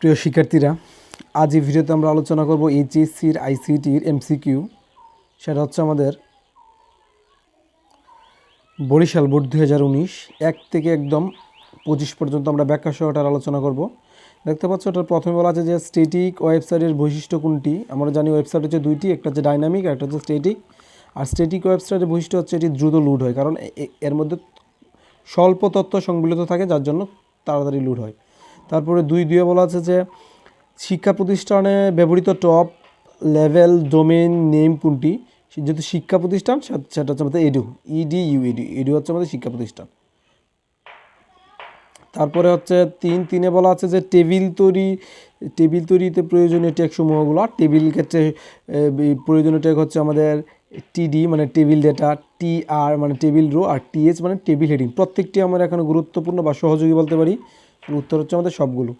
প্রিয় শিক্ষার্থীরা, আজ এই ভিডিওতে আমরা আলোচনা করব এইচএসসির আইসিটির এমসিকিউ। সেটা হচ্ছে আমাদের বরিশাল বোর্ড দুই হাজার উনিশ, এক থেকে একদম পঁচিশ পর্যন্ত আমরা ব্যাখ্যা সহ এটার আলোচনা করব। দেখতে পাচ্ছ ওটার প্রথমে বলা আছে যে স্টেটিক ওয়েবসাইটের বৈশিষ্ট্য কোনটি? আমরা জানি ওয়েবসাইট হচ্ছে দুইটি, একটা হচ্ছে ডাইনামিক একটা হচ্ছে স্টেটিক আর স্টেটিক ওয়েবসাইটের বৈশিষ্ট্য হচ্ছে এটি দ্রুত লোড হয়, কারণ এর মধ্যে স্বল্প তথ্য সংবলিত থাকে, যার জন্য তাড়াতাড়ি লোড হয়। তারপরে দুই দুয়ে বলা আছে যে শিক্ষা প্রতিষ্ঠানে ব্যবহৃত টপ লেভেল ডোমেইন নেম কোনটি? যেহেতু শিক্ষা প্রতিষ্ঠান সেটা হচ্ছে আমাদের edu, ED, U, edu edu হচ্ছে আমাদের শিক্ষা প্রতিষ্ঠান। তারপরে হচ্ছে তিন, তিনে বলা আছে যে টেবিল তৈরি, টেবিল তৈরিতে প্রয়োজনীয় ট্যাগ সমূহগুলো টেবিল ক্ষেত্রে প্রয়োজনীয় ট্যাগ হচ্ছে আমাদের টিডি মানে টেবিল ডেটা টি আর মানে টেবিল রো, আর টিএচ মানে টেবিল হেডিং। প্রত্যেকটি আমরা এখানে গুরুত্বপূর্ণ বা সহযোগী বলতে পারি। উত্তর হচ্ছে আমাদের সবগুলো।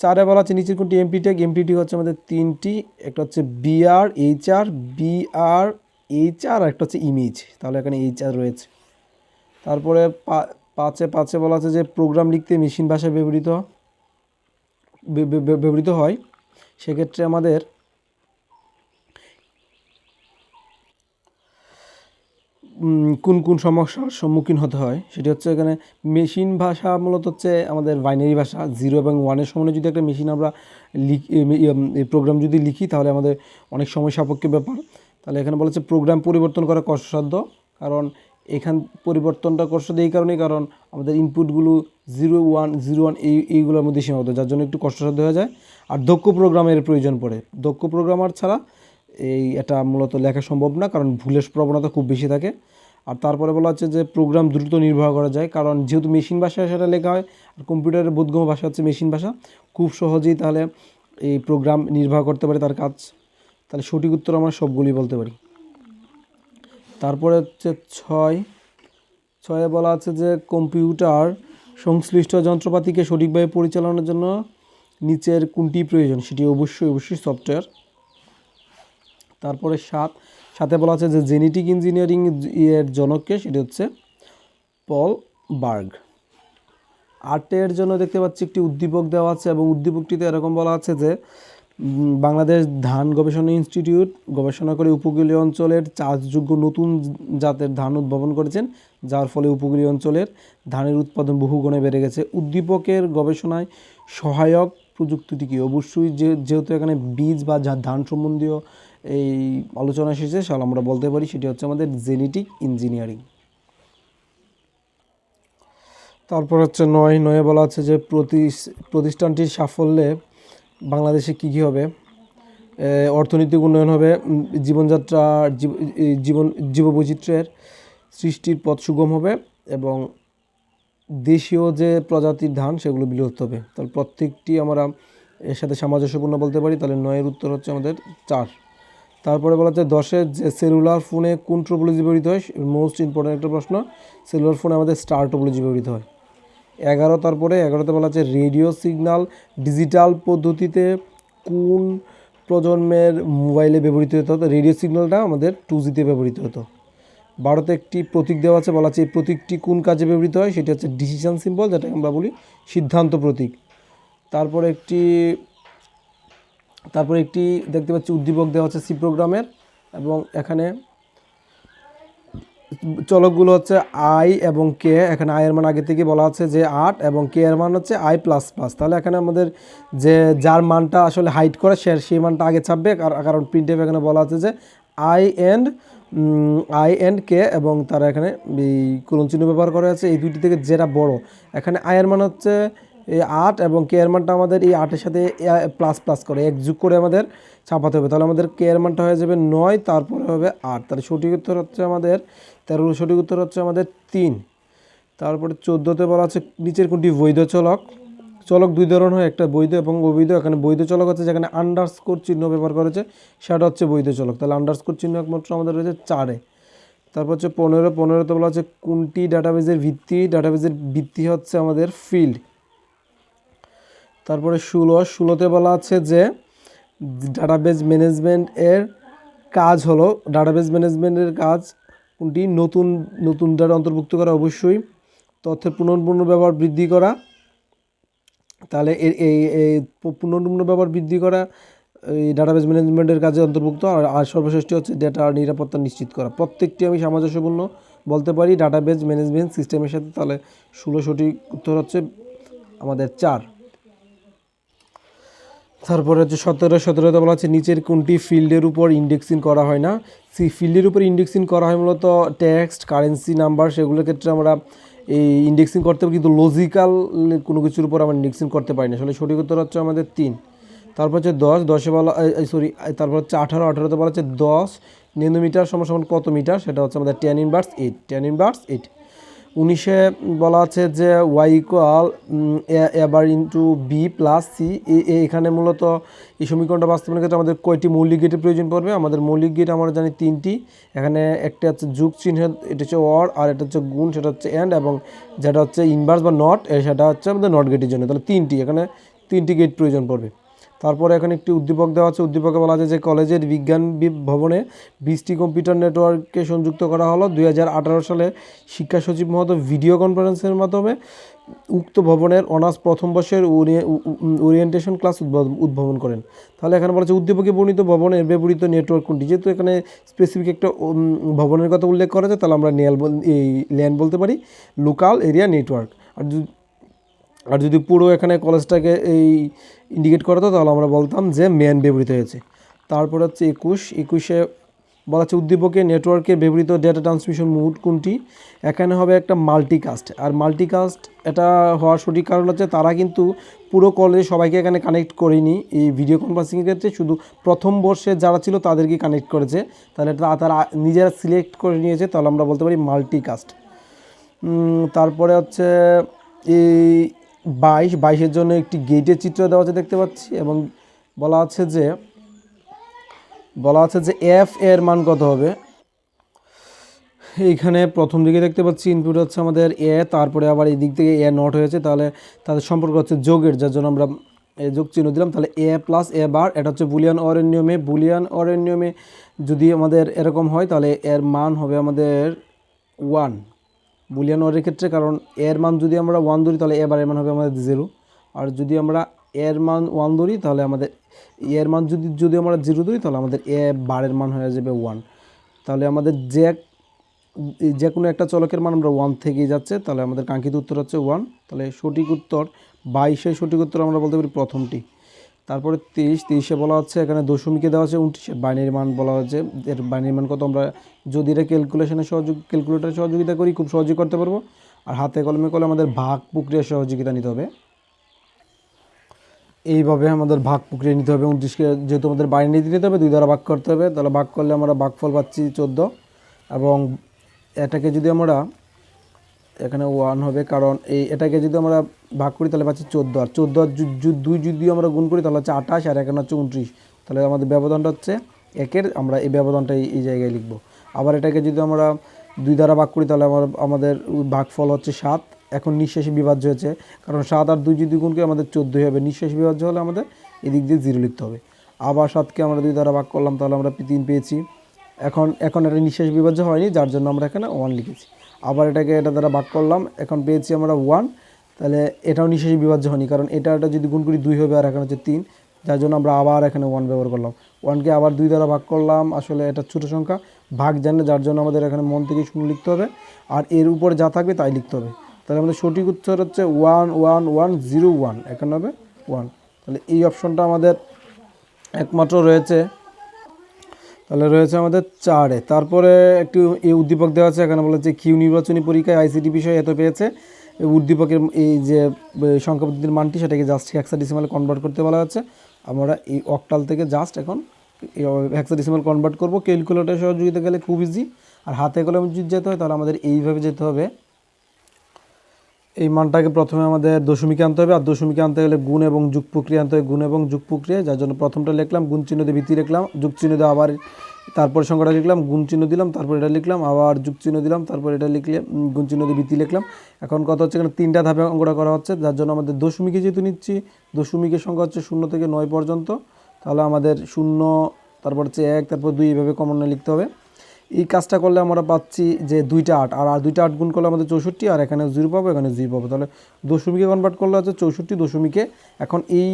চারে বলা আছে, নিচের কোনটি? এমপি ট্যাগ এমপিটি হচ্ছে আমাদের তিনটি, একটা হচ্ছে BR H R BR H R একটা হচ্ছে ইমেজ তাহলে এখানে এইচ আর রয়েছে। তারপরে পাঁচে পাঁচে বলা আছে যে প্রোগ্রাম লিখতে মেশিন ভাষায় ব্যবহৃত ব্যবহৃত হয়। সেক্ষেত্রে আমাদের কোন কোন সমস্যার সম্মুখীন হতে হয়? সেটি হচ্ছে এখানে মেশিন ভাষা মূলত হচ্ছে আমাদের বাইনারি ভাষা, জিরো এবং ওয়ানের সমানে যদি একটা মেশিন আমরা লিখ প্রোগ্রাম যদি লিখি, তাহলে আমাদের অনেক সময় সাপেক্ষে ব্যাপার। তাহলে এখানে বলেছে প্রোগ্রাম পরিবর্তন করা কষ্টসাধ্য, কারণ এখান পরিবর্তনটা কষ্টসাধ্য এই কারণেই, কারণ আমাদের ইনপুটগুলো জিরো ওয়ান জিরো ওয়ান এই, এইগুলোর মধ্যে সীমাবদ্ধ, যার জন্য একটু কষ্টসাধ্য হয়ে যায়। আর দক্ষ প্রোগ্রামের প্রয়োজন পড়ে। দক্ষ প্রোগ্রামার ছাড়া এই এটা মূলত লেখা সম্ভব না, কারণ ভুলের প্রবণতা খুব বেশি থাকে। আর তারপরে বলা হচ্ছে যে প্রোগ্রাম দ্রুত নির্বাহ করা যায়, কারণ যেহেতু মেশিন ভাষায় সেটা লেখা হয়, আর কম্পিউটারের বোধগম্য ভাষা হচ্ছে মেশিন ভাষা, খুব সহজেই তাহলে এই প্রোগ্রাম নির্বাহ করতে পারে তার কাজ। তাহলে সঠিক উত্তর আমরা সবগুলি বলতে পারি। তারপরে হচ্ছে ছয়। ছয়ে বলা আছে যে কম্পিউটার সংশ্লিষ্ট যন্ত্রপাতিকে সঠিকভাবে পরিচালনার জন্য নিচের কোনটি প্রয়োজন, সেটি অবশ্যই অবশ্যই সফটওয়্যার তারপরে সাত, সাথে বলা আছে যে জেনেটিক ইঞ্জিনিয়ারিং এর জনককে সেটি হচ্ছে পল বার্গ। আটের জন্য দেখতে পাচ্ছি একটি উদ্দীপক দেওয়া আছে এবং উদ্দীপকটিতে এরকম বলা আছে যে বাংলাদেশ ধান গবেষণা ইনস্টিটিউট গবেষণা করে উপকূলীয় অঞ্চলের চাষযোগ্য নতুন জাতের ধান উদ্ভাবন করেছেন, যার ফলে উপকূলীয় অঞ্চলের ধানের উৎপাদন বহুগুণে বেড়ে গেছে। উদ্দীপকের গবেষণায় সহায়ক প্রযুক্তিটি কি? অবশ্যই যে, যেহেতু এখানে বীজ বা ধান সম্বন্ধীয় এই আলোচনা শেষে সাল আমরা বলতে পারি সেটি হচ্ছে আমাদের জেনেটিক ইঞ্জিনিয়ারিং। তারপর হচ্ছে নয়, নয়ে বলা আছে যে প্রতিষ্ঠানটির সাফল্যে বাংলাদেশে কী কী হবে? অর্থনৈতিক উন্নয়ন হবে জীবনযাত্রা জীবন, জীববৈচিত্র্যের সৃষ্টির পথ সুগম হবে এবং দেশীয় যে প্রজাতির ধান সেগুলো বিলুপ্ত হবে। তাহলে প্রত্যেকটি আমরা এর সাথে সামঞ্জস্যপূর্ণ বলতে পারি, তাহলে নয়ের উত্তর হচ্ছে আমাদের চার। তারপরে বলা হচ্ছে দশের যে সেলুলার ফোনে কোন ট্রোপোলজি ব্যবহৃত হয় মোস্ট ইম্পর্ট্যান্ট একটা প্রশ্ন। সেলুলার ফোনে আমাদের স্টার ট্রোপোলজি ব্যবহৃত হয়। এগারো, তারপরে এগারোতে বলা আছে রেডিও সিগন্যাল ডিজিটাল পদ্ধতিতে কোন প্রজন্মের মোবাইলে ব্যবহৃত হতো রেডিও সিগন্যালটা আমাদের টু জিতে ব্যবহৃত হতো। বারোতে একটি প্রতীক দেওয়া আছে, বলা আছে এই প্রতীকটি কোন কাজে ব্যবহৃত হয়, সেটি হচ্ছে ডিসিশন সিম্বল যেটাকে আমরা বলি সিদ্ধান্ত প্রতীক। তারপরে একটি তারপরে একটি দেখতে পাচ্ছি উদ্দীপক দেওয়া হচ্ছে সি প্রোগ্রামের এবং এখানে চলকগুলো হচ্ছে আই এবং কে, এখানে আই এর মান আগে থেকে বলা আছে যে আট এবং কে এর মান হচ্ছে আই প্লাস প্লাস। তাহলে এখানে আমাদের যে যার মানটা আসলে হাইট করে সে সেই মানটা আগে ছাপবে, কার- কারণ প্রিন্ট এখানে বলা আছে যে I and I and K এবং তারা এখানে এই কোলন চিহ্ন ব্যবহার করা আছে এই দুইটি থেকে যেটা বড়, এখানে আয়ের মান হচ্ছে এই আট এবং কে এর মানটা আমাদের এই আটের সাথে প্লাস প্লাস করে। এক যুগ করে আমাদের ছাপাতে হবে। তাহলে আমাদের কে এর মানটা হয়ে যাবে নয়, তারপরে হবে আট। তাহলে সঠিক উত্তর হচ্ছে আমাদের, তেরো সঠিক উত্তর হচ্ছে আমাদের তিন। তারপরে চোদ্দোতে বলা আছে, নিচের কোনটি বৈধ চলক? চলক দুই ধরনের হয়, একটা বৈধ এবং অবৈধ। এখানে বৈধ চলক হচ্ছে যেখানে আন্ডারস্কোর চিহ্ন ব্যবহার করেছে সেটা হচ্ছে বৈধ চলক। তাহলে আন্ডারস্কোর চিহ্ন একমাত্র আমাদের রয়েছে চারে। তারপর হচ্ছে পনেরো, পনেরোতে বলা হচ্ছে কোনটি ডাটাবেজের ভিত্তি? ডাটাবেজের ভিত্তি হচ্ছে আমাদের ফিল্ড তারপরে ষোলো, ষোলোতে বলা আছে যে ডাটাবেজ ম্যানেজমেন্ট এর কাজ হলো ডাটাবেজ ম্যানেজমেন্টের কাজ কোনটি? নতুন নতুন ডাটা অন্তর্ভুক্ত করা, অবশ্যই। তথ্যের পুনর্পূর্ণ ব্যবহার বৃদ্ধি করা। তাহলে এই এই পুনর্নিম্ন ব্যবহার বৃদ্ধি করা, এই ডাটাবেস ম্যানেজমেন্টের কাজে অন্তর্ভুক্ত। আর আর সর্বশ্রেষ্ঠ হচ্ছে ডেটা নিরাপত্তা নিশ্চিত করা। প্রত্যেকটি আমি সামঞ্জস্যপূর্ণ বলতে পারি ডাটাবেস ম্যানেজমেন্ট সিস্টেমের সাথে। তাহলে ষোলো সঠিক উত্তর হচ্ছে আমাদের চার। তারপরে হচ্ছে সতেরো সতেরোতে বলা হচ্ছে নিচের কোনটি ফিল্ডের উপর ইন্ডেক্সিং করা হয় না। সেই ফিল্ডের উপর ইন্ডেক্সিং করা হয় মূলত টেক্সট কারেন্সি নাম্বার সেগুলোর ক্ষেত্রে আমরা এই ইন্ডেক্সিং করতে পারি, কিন্তু লজিক্যাল কোনো কিছুর উপর আমরা ইন্ডেক্সিং করতে পারি না। আসলে সঠিক উত্তর হচ্ছে আমাদের তিন। তারপর হচ্ছে দশ, দশে বলা সরি তারপর হচ্ছে আঠারো, আঠারোতে বলা হচ্ছে দশ নেনোমিটার সমান সমান কত মিটার সেটা হচ্ছে আমাদের ten inverse eight ten inverse eight উনিশে বলা আছে যে ওয়াই ইকুয়াল এবার ইন্টু বি প্লাস সি এখানে মূলত এই সমীকরণটা বাস্তবায়নের ক্ষেত্রে আমাদের কয়টি মৌলিক গেটের প্রয়োজন পড়বে? আমাদের মৌলিক গেট আমরা জানি তিনটি। এখানে একটা হচ্ছে যুগ চিহ্ন, এটা হচ্ছে অর আর এটা হচ্ছে গুণ, সেটা হচ্ছে অ্যান্ড এবং যেটা হচ্ছে ইনভার্স বা নট সেটা হচ্ছে আমাদের নট গেটের জন্য। তাহলে তিনটি, এখানে তিনটি গেট প্রয়োজন পড়বে। তারপরে এখানে একটি উদ্দীপক দেওয়া আছে। উদ্দীপকে বলা আছে যে কলেজের বিজ্ঞান ভবনে বিশটি কম্পিউটার নেটওয়ার্ককে সংযুক্ত করা হলো। দু হাজার আঠারো সালে শিক্ষা সচিব মহোদয় ভিডিও কনফারেন্সের মাধ্যমে উক্ত ভবনের অনার্স প্রথম বর্ষের ওরিয়েন্টেশন ক্লাস উদ্ভাবন করেন। তাহলে এখানে বলা হচ্ছে উদ্দীপকে বর্ণিত ভবনের ব্যবহৃত নেটওয়ার্ক কোনটি? যেহেতু এখানে স্পেসিফিক একটা ভবনের কথা উল্লেখ করা যায় তাহলে আমরা নেল এই ল্যান্ড বলতে পারি। লোকাল এরিয়া নেটওয়ার্ক আর আর যদি পুরো এখানে কলেজটাকে এই ইন্ডিকেট করতো, তাহলে আমরা বলতাম যে ম্যান ব্যবহৃত হয়েছে। তারপর হচ্ছে একুশ। একুশে বলা হচ্ছে উদ্দীপকে নেটওয়ার্কে ব্যবহৃত ডেটা ট্রান্সমিশন মোড কোনটি? এখানে হবে একটা মাল্টিকাস্ট। আর মাল্টিকাস্ট এটা হওয়ার সঠিক কারণ হচ্ছে তারা কিন্তু পুরো কলেজ সবাইকে এখানে কানেক্ট করেনি। এই ভিডিও কনফারেন্সিংয়ের ক্ষেত্রে শুধু প্রথম বর্ষে যারা ছিল তাদেরকে কানেক্ট করেছে। তাহলে তারা নিজেরা সিলেক্ট করে নিয়েছে, তাহলে আমরা বলতে পারি মাল্টিকাস্ট। তারপরে হচ্ছে এই বাইশ, বাইশের জন্য একটি গেটের চিত্র দেওয়া আছে দেখতে পাচ্ছি এবং বলা আছে যে, বলা আছে যে এফ এর মান কত হবে? এইখানে প্রথম দিকে দেখতে পাচ্ছি ইনপুট হচ্ছে আমাদের এ তারপরে আবার এই দিক থেকে এ নট হয়েছে, তাহলে তাদের সম্পর্ক হচ্ছে যোগের, যার জন্য আমরা যোগ চিহ্ন দিলাম, তাহলে এ প্লাস এ বার এটা হচ্ছে বুলিয়ান অরের নিয়মে বুলিয়ান অরের নিয়মে যদি আমাদের এরকম হয়, তাহলে এর মান হবে আমাদের ওয়ান বুলিয়ান ওয়ারের ক্ষেত্রে, কারণ এর মান যদি আমরা ওয়ান ধরি, তাহলে এ বারের মান হবে আমাদের জিরো আর যদি আমরা এর মান ওয়ান ধরি, তাহলে আমাদের এর মান যদি যদি আমরা জিরো ধরি, তাহলে আমাদের এ বারের মান হয়ে যাবে ওয়ান তাহলে আমাদের যে যে কোনো একটা চলকের মান আমরা ওয়ান থেকেই যাচ্ছে, তাহলে আমাদের কাঙ্ক্ষিত উত্তর হচ্ছে ওয়ান তাহলে সঠিক উত্তর বাইশে সঠিক উত্তর আমরা বলতে পারি প্রথমটি। তারপরে তিরিশ, তিরিশে বলা হচ্ছে, এখানে দশমিকে দেওয়া আছে উনত্রিশের বাইনারি মান বলা হচ্ছে, এর বাইনারি মান কত আমরা যদি এটা ক্যালকুলেশনের সহযোগ ক্যালকুলেটারের সহযোগিতা করি, খুব সহজেই করতে পারব। আর হাতে কলমে করলে আমাদের ভাগ প্রক্রিয়ার সহযোগিতা নিতে হবে। এইভাবে আমাদের ভাগ প্রক্রিয়া নিতে হবে, উনত্রিশকে যেহেতু আমাদের বাইনারি দিতে হবে, দুই দ্বারা ভাগ করতে হবে। তাহলে ভাগ করলে আমরা ভাগফল পাচ্ছি চোদ্দ। এবং এটাকে যদি আমরা এখানে ওয়ান হবে, কারণ এই এটাকে যদি আমরা ভাগ করি, তাহলে পাচ্ছি চোদ্দ। আর চোদ্দ আর দুই যদি আমরা গুণ করি, তাহলে হচ্ছে আঠাশ, আর এখানে হচ্ছে উনত্রিশ। তাহলে আমাদের ব্যবধানটা হচ্ছে একের, আমরা এই ব্যবধানটা এই- জায়গায় লিখব। আবার এটাকে যদি আমরা দুই দ্বারা ভাগ করি, তাহলে আমার আমাদের ভাগফল হচ্ছে সাত। এখন নিঃশেষে বিভাজ্য হয়েছে, কারণ সাত আর দুই যদি গুণ করি, আমাদের চোদ্দোই হবে। নিঃশেষ বিভাজ্য হলে আমাদের এদিক দিয়ে জিরো লিখতে হবে। আবার সাতকে আমরা দুই দ্বারা ভাগ করলাম, তাহলে আমরা তিন পেয়েছি। এখন এখন এটা নিঃশেষ বিভাজ্য হয়নি, যার জন্য আমরা এখানে ওয়ান লিখেছি। আবার এটাকে এটা দ্বারা ভাগ করলাম। এখন পেয়েছি আমরা ওয়ান তাহলে এটাও নিঃশেষ বিভাজ্য হয়নি, কারণ এটা এটা যদি গুণ করি দুই হবে আর এখানে হচ্ছে তিন। যার জন্য আমরা আবার এখানে ওয়ান ব্যবহার করলাম। ওয়ানকে আবার দুই দ্বারা ভাগ করলাম, আসলে এটা ছোটো সংখ্যা। ভাগ জানে যার জন্য আমাদের এখানে মন থেকে শূন্য লিখতে হবে। আর এর উপরে যা থাকবে তাই লিখতে হবে। তাহলে আমাদের সঠিক উত্তর হচ্ছে one one one zero one এখানে হবে ওয়ান তাহলে এই অপশনটা আমাদের একমাত্র রয়েছে। তাহলে রয়েছে আমাদের চারে। তারপরে একটু এই উদ্দীপক দেওয়া আছে, এখানে বলা হচ্ছে কিউ নির্বাচনী পরীক্ষায় আইসিটি বিষয়ে এত পেয়েছে। উদ্দীপকের এই যে সংখ্যা পদ্ধতির মানটি সেটাকে জাস্ট হেক্সাডেসিমালে কনভার্ট করতে বলা হচ্ছে। আমরা এই অকটাল থেকে জাস্ট এখন হেক্সাডেসিমাল কনভার্ট করব। ক্যালকুলেটর সহযোগিতা গেলে খুব ইজি আর হাতে কলমে যদি যেতে হয়, তাহলে আমাদের এইভাবে যেতে হবে। এই মানটাকে প্রথমে আমাদের দশমিকে আনতে হবে, আর দশমিকে আনতে গেলে গুণ এবং যুগ প্রক্রিয়া আনতে হবে, গুণ এবং যুগ প্রক্রিয়া, যার জন্য প্রথমটা লিখলাম, গুণ চিহ্ন দিয়ে ভিত্তি লিখলাম, যুগ চিহ্ন দিয়ে আবার তারপর সংখ্যাটা লিখলাম, গুণ চিহ্ন দিলাম, তারপর এটা লিখলাম, আবার যুগ চিহ্ন দিলাম, তারপর এটা লিখলে গুণ চিহ্ন দিয়ে ভিত্তি লিখলাম। এখন কথা হচ্ছে এখানে তিনটা ধাপে অঙ্কটা করা হচ্ছে, যার জন্য আমাদের দশমিকে যেহেতু নিচ্ছি দশমিকের সংখ্যা হচ্ছে শূন্য থেকে নয় পর্যন্ত, তাহলে আমাদের শূন্য, তারপর হচ্ছে এক, তারপর দুই এভাবে কমনে লিখতে হবে। এই কাজটা করলে আমরা পাচ্ছি যে দুইটা আট। আর আর দুইটা আট গুণ করলে আমাদের চৌষট্টি, আর এখানে জিরো পাবো, এখানে জিরো পাবো। তাহলে দশমিকে কনভার্ট করলে হচ্ছে চৌষট্টি দশমিকে। এখন এই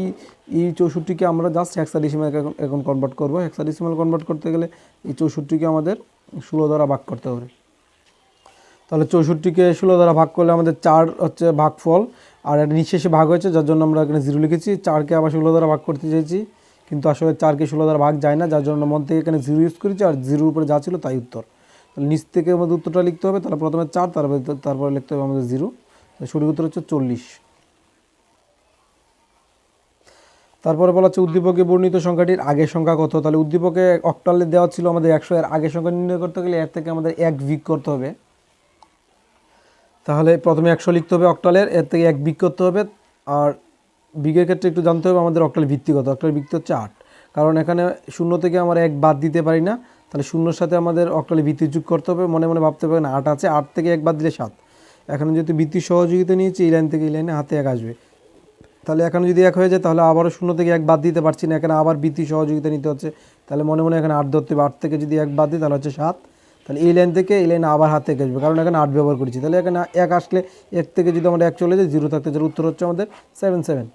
এই চৌষট্টিকে আমরা জাস্ট হেক্সাডেসিমাল এখন এখন কনভার্ট করব। হেক্সাডেসিমাল কনভার্ট করতে গেলে এই চৌষট্টিকে আমাদের ষোলো দ্বারা ভাগ করতে হবে। তাহলে চৌষট্টিকে ষোলো দ্বারা ভাগ করলে আমাদের চার হচ্ছে ভাগফল। আর এটা নিঃশেষে ভাগ হয়েছে, যার জন্য আমরা এখানে জিরো লিখেছি। চারকে আবার ষোলো দ্বারা ভাগ করতে চাইছি। কিন্তু আসলে চারকে ষোলো দ্বারা ভাগ যায় না, যার জন্য মন থেকে এখানে জিরো ইউজ করেছি আর জিরোর উপরে যা ছিল তাই উত্তর। তাহলে নিচ থেকে আমাদের উত্তরটা লিখতে হবে, তাহলে প্রথমে চার, তারপরে তারপরে লিখতে হবে আমাদের জিরো সঠিক উত্তর হচ্ছে চল্লিশ। তারপরে বলা হচ্ছে উদ্দীপকে বর্ণিত সংখ্যাটির আগের সংখ্যা কত? তাহলে উদ্দীপকে অক্টালে দেওয়া ছিল আমাদের একশো, এর আগের সংখ্যা নির্ণয় করতে গেলে এর থেকে আমাদের এক বিক করতে হবে। তাহলে প্রথমে একশো লিখতে হবে অক্টালের এর থেকে এক বিক করতে হবে, আর বিগের ক্ষেত্রে একটু জানতে হবে, আমাদের অক্টালের ভিত্তি কত? অক্টালের ভিত্তি হচ্ছে আট। কারণ এখানে শূন্য থেকে আমরা এক বাদ দিতে পারি না। তাহলে শূন্যর সাথে আমাদের অক্টালের ভিত্তি যোগ করতে হবে। মনে মনে ভাবতে পারেন আট আছে, আট থেকে এক বাদ দিলে সাত। এখানে যেহেতু ভিত্তির সহযোগিতা নিয়েছি, এই লাইন থেকে এই লাইনে হাতে এক আসবে। তাহলে এখানে যদি এক হয়ে যায়, তাহলে আবারও শূন্য থেকে এক বাদ দিতে পারছি না। এখানে আবার বৃত্তি সহযোগিতা নিতে হচ্ছে। তাহলে মনে মনে এখানে আট ধরতে হবে। আট থেকে যদি এক বাদ দিই, তাহলে হচ্ছে সাত। তাহলে এই লাইন থেকে এই লাইন আবার হাত থেকে আসবে। কারণ এখানে আট ব্যবহার করেছি। তাহলে এখানে এক আসলে এক থেকে যদি আমরা এক চলে যায় জিরো থাকতে যার উত্তর হচ্ছে আমাদের সেভেন সেভেন